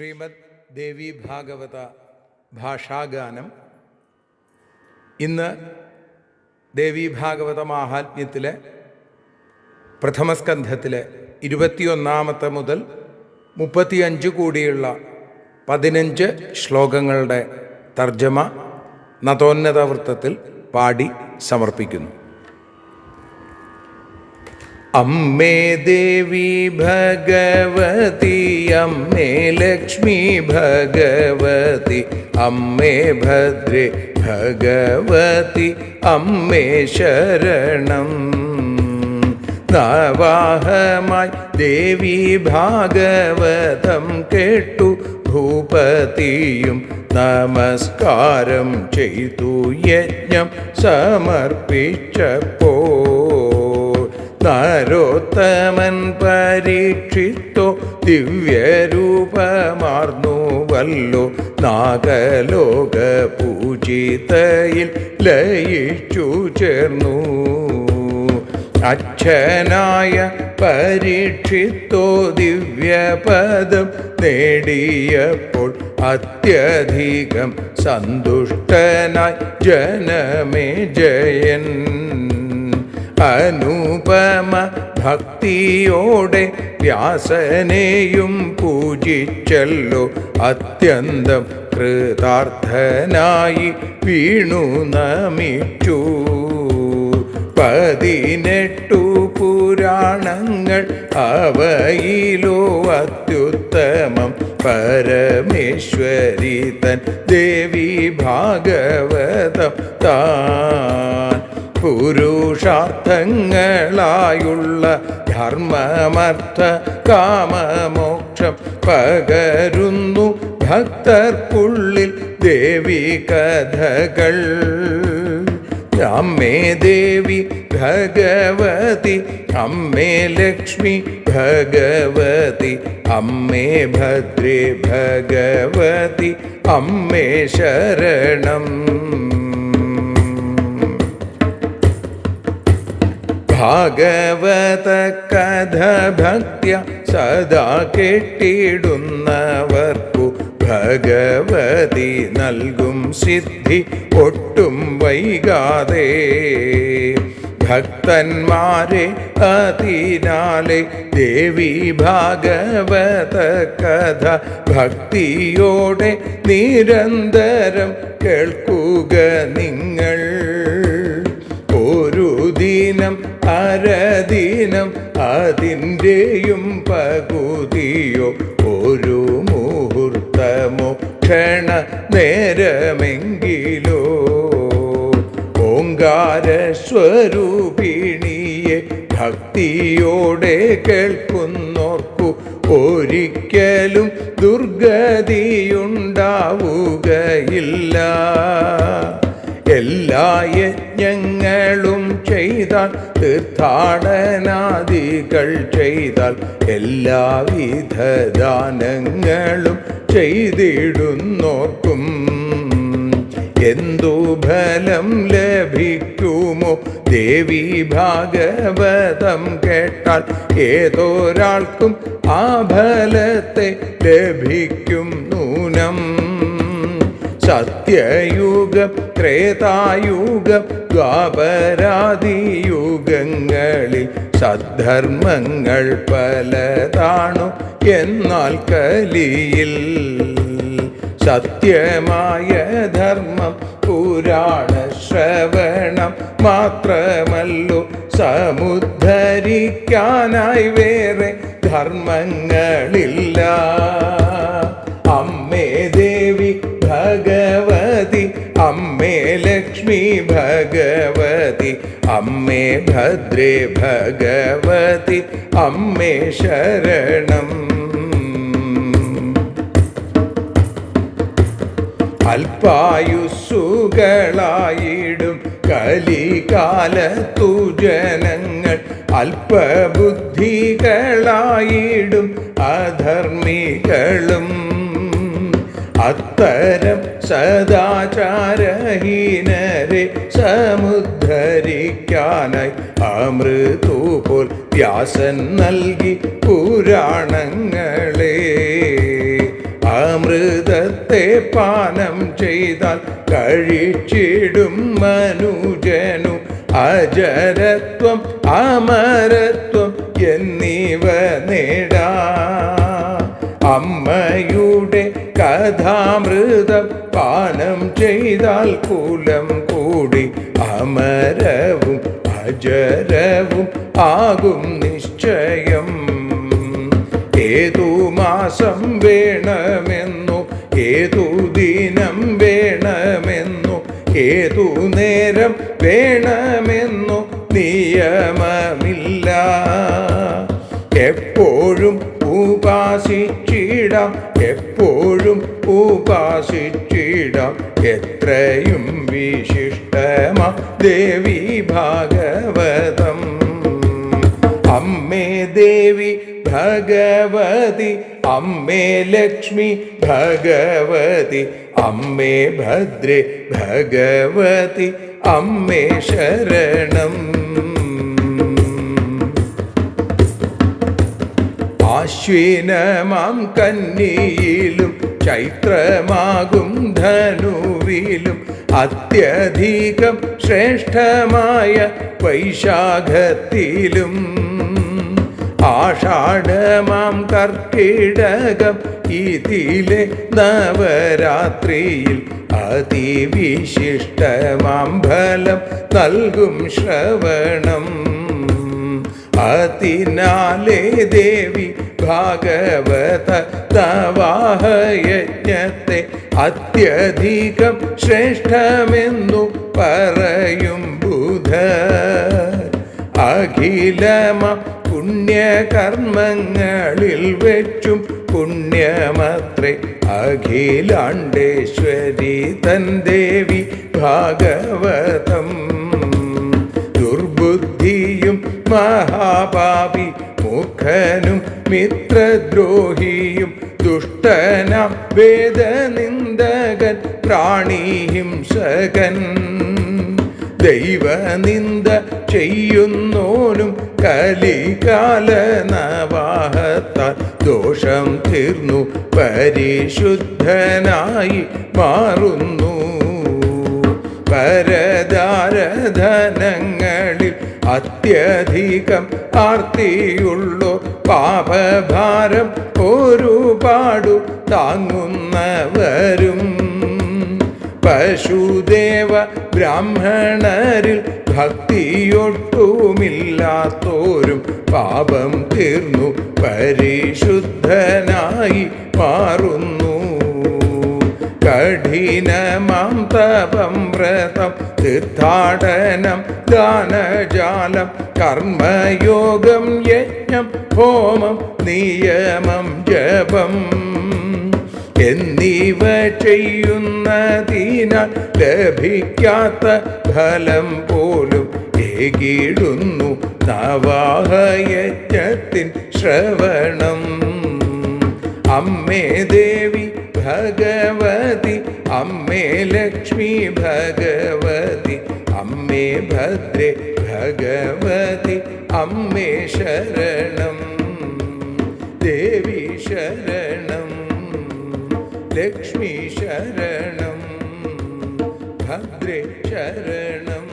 ശ്രീമദ് ദേവി ഭാഗവത ഭാഷാഗാനം. ഇന്ന് ദേവി ഭാഗവത മാഹാത്മ്യത്തിലെ പ്രഥമസ്കന്ധത്തിലെ ഇരുപത്തിയൊന്നാമത്തെ മുതൽ മുപ്പത്തിയഞ്ച് കൂടിയുള്ള പതിനഞ്ച് ശ്ലോകങ്ങളുടെ തർജമ നതോന്നത വൃത്തത്തിൽ പാടി സമർപ്പിക്കുന്നു. അമ്മേ ദേവി ഭഗവതി അമ്മേ ലക്ഷ്മി ഭഗവതി അമ്മേ ഭദ്രേ ഭഗവതി അമ്മേ ശരണം. നവാഹമായി ദേവി ഭാഗവതം കേട്ടു ഭൂപതിയും നമസ്കാരം ചെയ്തു യജ്ഞം സമർപ്പിച്ചപ്പോ നരോത്തമൻ പരീക്ഷിത്തോ ദിവ്യരൂപമാർന്നുവല്ലോ നാഗലോക പൂജിതയിൽ ലയിച്ചു ചേർന്നു. അച്ഛനായ പരീക്ഷിത്തോ ദിവ്യപദം നേടിയപ്പോൾ അത്യധികം സന്തുഷ്ടനായി ജനമേ ജയൻ. അനുപമ ഭക്തിയോടെ വ്യാസനെയും പൂജിച്ചല്ലോ. അത്യന്തം കൃതാർത്ഥനായി വീണു നമിച്ചു. പതിനെട്ടു പുരാണങ്ങൾ അവയിലോ അത്യുത്തമം. പരമേശ്വരി തൻ ദേവി ഭാഗവതം താൻ പുരുഷാർത്ഥങ്ങളായുള്ള ധർമ്മമർത്ഥ കാമമോക്ഷം പകരുന്നു ഭക്തർക്കുള്ളിൽ ദേവി കഥകൾ. അമ്മേ ദേവി ഭഗവതി അമ്മേ ലക്ഷ്മി ഭഗവതി അമ്മേ ഭദ്രേ ഭഗവതി അമ്മേ ശരണം. ഭാഗവത കഥ ഭക്യ സദാ കെട്ടിടുന്നവർക്കു ഭഗവതി നൽകും സിദ്ധി ഒട്ടും വൈകാതെ. ഭക്തന്മാരെ അതിനാലെ ദേവി ഭാഗവത കഥ ഭക്തിയോടെ നിരന്തരം കേൾക്കുക നിങ്ങൾ. അരദിനം അതിന്റെയും പകുതിയോ ഒരു മുഹൂർത്തമോ ക്ഷണ നേരമെങ്കിലോ? ഓങ്കാര സ്വരൂപിണിയെ ഭക്തിയോടെ കേൾക്കുന്നോർക്കു ഒരിക്കലും ദുർഗതിയുണ്ടാവുകയില്ല. എല്ലാ യജ്ഞങ്ങളും ചെയ്താൽ തീർത്ഥാടനാദികൾ ചെയ്താൽ എല്ലാവിധ ദാനങ്ങളും ചെയ്തിടുന്നോർക്കും. എന്തു ഫലം ലഭിക്കുമോ? ദേവി ഭാഗവതം കേട്ടാൽ ഏതൊരാൾക്കും ആ ഫലത്തെ ലഭിക്കും നൂനം. സത്യയുഗ ത്രേതായുഗം ദ്വാപരാധിയുഗങ്ങളിൽ സദ്ധർമ്മങ്ങൾ പലതാണു എന്നാൽ കലിയിൽ. സത്യമായ ധർമ്മം പുരാണ ശ്രവണം മാത്രമല്ലോ സമുദ്ധരിക്കാനായി വേറെ ധർമ്മങ്ങളില്ല. ഭഗവതി അമ്മേ ഭദ്രേ ഭഗവതി അമ്മേ ശരണം. അല്പായുസ്സുകളായിടും കലികാലത്തു ജനങ്ങൾ അല്പബുദ്ധികളായിടും അധർമ്മികളും. അത്തരം സദാചാരഹീനരെ സമുദ്ധരിക്കാനായി അമൃതുപോൽ വ്യാസൻ നൽകി പുരാണങ്ങളെ. അമൃതത്തെ പാനം ചെയ്താൽ കഴിച്ചിടും മനുജനു അജരത്വം അമരത്വം എന്നിവ നേടാ. അമ്മയുടെ കഥാമൃതം പാനം ചെയ്താൽ കുലം കൂടി അമരവും അജരവും ആകും നിശ്ചയം. ഏതു മാസം വേണമെന്നു ഏതു ദിനം വേണമെന്നു ഏതു നേരം വേണമെന്നു നിയമമില്ല. എപ്പോഴും ഉപാസിച്ചിടാം. എപ്പോഴും ഉപാസിച്ചിടാം. എത്രയും വിശിഷ്ടമ ദേവി ഭാഗവതം. അമ്മേ ദേവി ഭഗവതി അമ്മേ ലക്ഷ്മി ഭഗവതി അമ്മേ ഭദ്രേ ഭഗവതി അമ്മേ ശരണം. ആശ്വിനമാം കന്നിയിലും ചൈത്രമാകും ധനുവിലും അത്യധികം ശ്രേഷ്ഠമായ വൈശാഖത്തിലും ആഷാഢമാം കർക്കിടകം ഇതിലെ നവരാത്രിയിൽ അതിവിശിഷ്ടമാം ഫലം നൽകും ശ്രവണം. അതിനാലേ ദേവി ഭാഗവത തവാഹയജ്ഞത്തെ അത്യധികം ശ്രേഷ്ഠമെന്നു പറയും ബുധ അഖിലമ പുണ്യകർമ്മങ്ങളിൽ വെച്ചും പുണ്യമത്രേ അഖിലാണ്ടേശ്വരി തൻ ദേവി ഭാഗവതം മഹാപാപി മുഖനും മിത്രദ്രോഹിയും ദുഷ്ടനാം വേദനിന്ദകൻ പ്രാണിഹിംസകൻ. ദൈവനിന്ദ ചെയ്യുന്നോനും കലികാല നവാഹത്താൽ ദോഷം തീർന്നു പരിശുദ്ധനായി മാറുന്നു. പരദാരധനങ്ങളിൽ അത്യധികം ആർത്തിയുള്ളു. പാപഭാരം ഒരുപാടു താങ്ങുന്നവരും. പശുദേവ ബ്രാഹ്മണരിൽ ഭക്തിയൊട്ടുമില്ലാത്തോരും പാപം തീർന്നു. പരിശുദ്ധനായി മാറുന്നു. കഠിനമാം തപം വ്രതം തീർത്ഥാടനം ദാനജാലം കർമ്മയോഗം യജ്ഞം ഹോമം നിയമം ജപം. എന്നിവ ചെയ്യുന്നതിനാൽ ലഭിക്കാത്ത ഫലം പോലും ഏകിടുന്നു നവാഹയജ്ഞത്തിൻ ശ്രവണം. അമ്മേ ദേവി ഭഗവതി അമ്മേ ലക്ഷ്മി ഭഗവതി അമ്മേ ഭദ്രേ ഭഗവതി അമ്മേ ശരണം ദേവി ശരണം ലക്ഷ്മി ശരണം ഭദ്രേ ശരണം